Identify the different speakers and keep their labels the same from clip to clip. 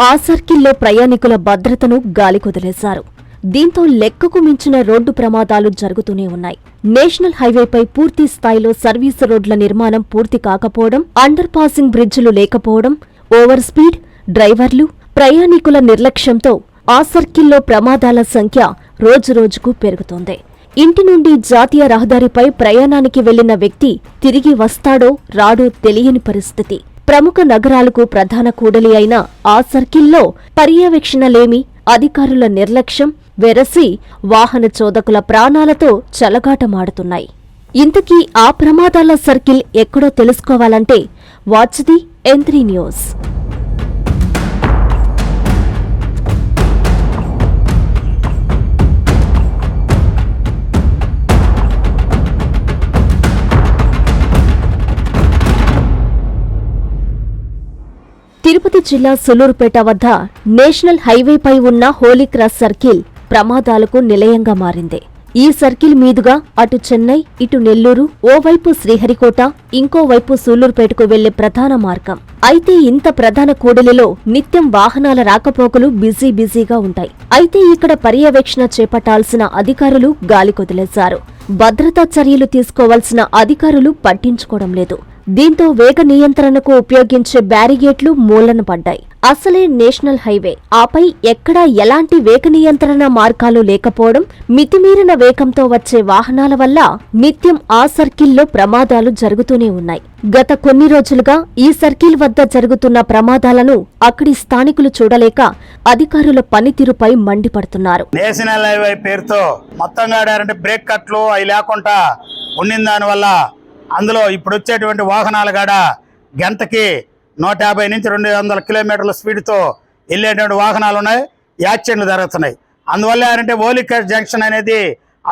Speaker 1: ఆ సర్కిల్లో ప్రయాణికుల భద్రతను గాలికొదిలేశారు దీంతో లెక్కకు మించిన రోడ్డు ప్రమాదాలు జరుగుతూనే ఉన్నాయి. నేషనల్ హైవేపై పూర్తి స్థాయిలో సర్వీసు రోడ్ల నిర్మాణం పూర్తి కాకపోవడం అండర్ పాసింగ్ బ్రిడ్జిలు లేకపోవడం ఓవర్ స్పీడ్ డ్రైవర్లు ప్రయాణికుల నిర్లక్ష్యంతో ఆ సర్కిల్లో ప్రమాదాల సంఖ్య రోజురోజుకు పెరుగుతోంది. ఇంటి నుండి జాతీయ రహదారిపై ప్రయాణానికి వెళ్ళిన వ్యక్తి తిరిగి వస్తాడో రాడో తెలియని పరిస్థితి. ప్రముఖ నగరాలకు ప్రధాన కూడలి అయిన ఆ సర్కిల్లో పర్యవేక్షణలేమి అధికారుల నిర్లక్ష్యం వెరసి వాహన చోదకుల ప్రాణాలతో చలగాటమాడుతున్నాయి. ఇంతకీ ఆ ప్రమాదాల సర్కిల్ ఎక్కడో తెలుసుకోవాలంటే watch the M three news. Tirupati జిల్లా సులూరుపేట వద్ద నేషనల్ హైవేపై ఉన్న హోలీ క్రాస్ సర్కిల్ ప్రమాదాలకు నిలయంగా మారింది. ఈ సర్కిల్ మీదుగా అటు చెన్నై ఇటు నెల్లూరు ఓవైపు శ్రీహరికోట ఇంకోవైపు సూలూరుపేటకు వెళ్ళే ప్రధాన మార్గం. అయితే ఇంత ప్రధాన కూడలిలో నిత్యం వాహనాల రాకపోకలు బిజీ బిజీగా ఉంటాయి. అయితే ఇక్కడ పర్యవేక్షణ చేపట్టాల్సిన అధికారులు గాలికొదిలేశారు. భద్రతా చర్యలు తీసుకోవాల్సిన అధికారులు పట్టించుకోవడం లేదు. దీంతో వేగ నియంత్రణకు ఉపయోగించే బ్యారిగేట్లు మూలన పడ్డాయి. అసలే నేషనల్ హైవే. ఆపై ఎక్కడా ఎలాంటి వేగ నియంత్రణ మార్గాలు లేకపోవడం మితిమీరిన వేగంతో వచ్చే వాహనాల వల్ల నిత్యం ఆ సర్కిల్లో ప్రమాదాలు జరుగుతూనే ఉన్నాయి. గత కొన్ని రోజులుగా ఈ సర్కిల్ వద్ద జరుగుతున్న ప్రమాదాలను అక్కడి స్థానికులు చూడలేక అధికారుల పనితీరుపై మండిపడుతున్నారు.
Speaker 2: నేషనల్ హైవే పేరుతో మొత్తంగా బ్రేక్ కట్లు అవి లేకుండా ఉండిన దానివల్ల అందులో ఇప్పుడు వచ్చేటువంటి వాహనాలు కాడ గంటకి నూట యాభై నుంచి రెండు వందల కిలోమీటర్ల స్పీడ్తో వెళ్ళేటువంటి వాహనాలు ఉన్నాయి. యాక్సిడెంట్లు జరుగుతున్నాయి. అందువల్ల ఏంటంటే ఓలికర్ జంక్షన్ అనేది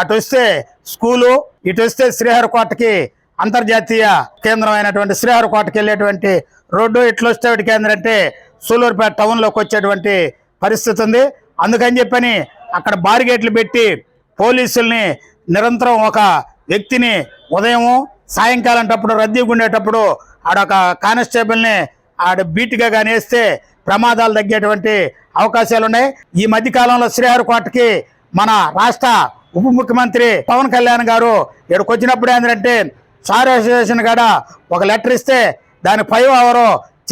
Speaker 2: అటు వస్తే స్కూలు ఇటు వస్తే శ్రీహరికోటకి అంతర్జాతీయ కేంద్రం అయినటువంటి శ్రీహరికోటకి వెళ్ళేటువంటి రోడ్డు ఇట్లా వస్తే కేంద్రం అంటే సూలూరుపేట టౌన్లోకి వచ్చేటువంటి పరిస్థితి ఉంది. అందుకని చెప్పని అక్కడ బారిగేట్లు పెట్టి పోలీసుల్ని నిరంతరం ఒక వ్యక్తిని ఉదయము సాయంకాలం టప్పుడు రద్దీగా ఉండేటప్పుడు ఆడొక కానిస్టేబుల్ని ఆడ బీట్గా కానీ వేస్తే ప్రమాదాలు తగ్గేటువంటి అవకాశాలు ఉన్నాయి ఈ మధ్యకాలంలో శ్రీహరికోటకి మన రాష్ట్ర ఉప ముఖ్యమంత్రి పవన్ కళ్యాణ్ గారు ఇక్కడికి వచ్చినప్పుడు ఏంటంటే సార్ అసోసియేషన్ కాడ ఒక లెటర్ ఇస్తే దాని ఫైవ్ అవర్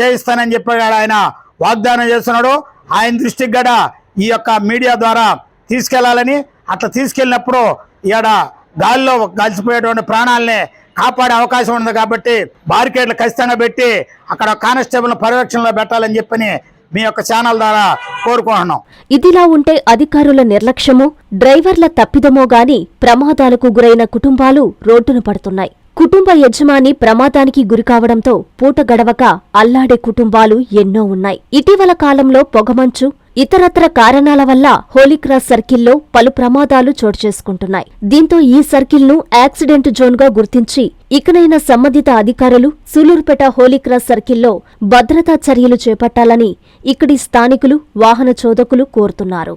Speaker 2: చేయిస్తానని చెప్పి ఆయన వాగ్దానం చేస్తున్నాడు. ఆయన దృష్టికి గడ ఈ యొక్క మీడియా ద్వారా తీసుకెళ్ళాలని. అట్లా తీసుకెళ్ళినప్పుడు ఈడ గాలిలో కలిసిపోయేటువంటి ప్రాణాలని కాపాడే అవకాశం ఉంది కాబట్టి బారికేడ్లు ఖచ్చితంగా పెట్టి అక్కడ కానిస్టేబుల్ పర్యవేక్షణలో పెట్టాలని చెప్పని మీ యొక్క ఛానల్ ద్వారా కోరుకుంటున్నాం.
Speaker 1: ఇదిలా ఉంటే అధికారుల నిర్లక్ష్యమో డ్రైవర్ల తప్పిదమో గాని ప్రమాదాలకు గురైన కుటుంబాలు రోడ్డున పడుతున్నాయి. కుటుంబ యజమాని ప్రమాదానికి గురికావడంతో పూట గడవక అల్లాడే కుటుంబాలు ఎన్నో ఉన్నాయి. ఇటీవల కాలంలో పొగమంచు ఇతరత్ర కారణాల వల్ల హోలీక్రాస్ సర్కిల్లో పలు ప్రమాదాలు చోటు చేసుకుంటున్నాయి. దీంతో ఈ సర్కిల్ను యాక్సిడెంట్ జోన్గా గుర్తించి ఇకనైనా సంబంధిత అధికారులు సూలూరుపేట హోలీక్రాస్ సర్కిల్లో భద్రతా చర్యలు చేపట్టాలని ఇక్కడి స్థానికులు వాహన చోదకులు కోరుతున్నారు.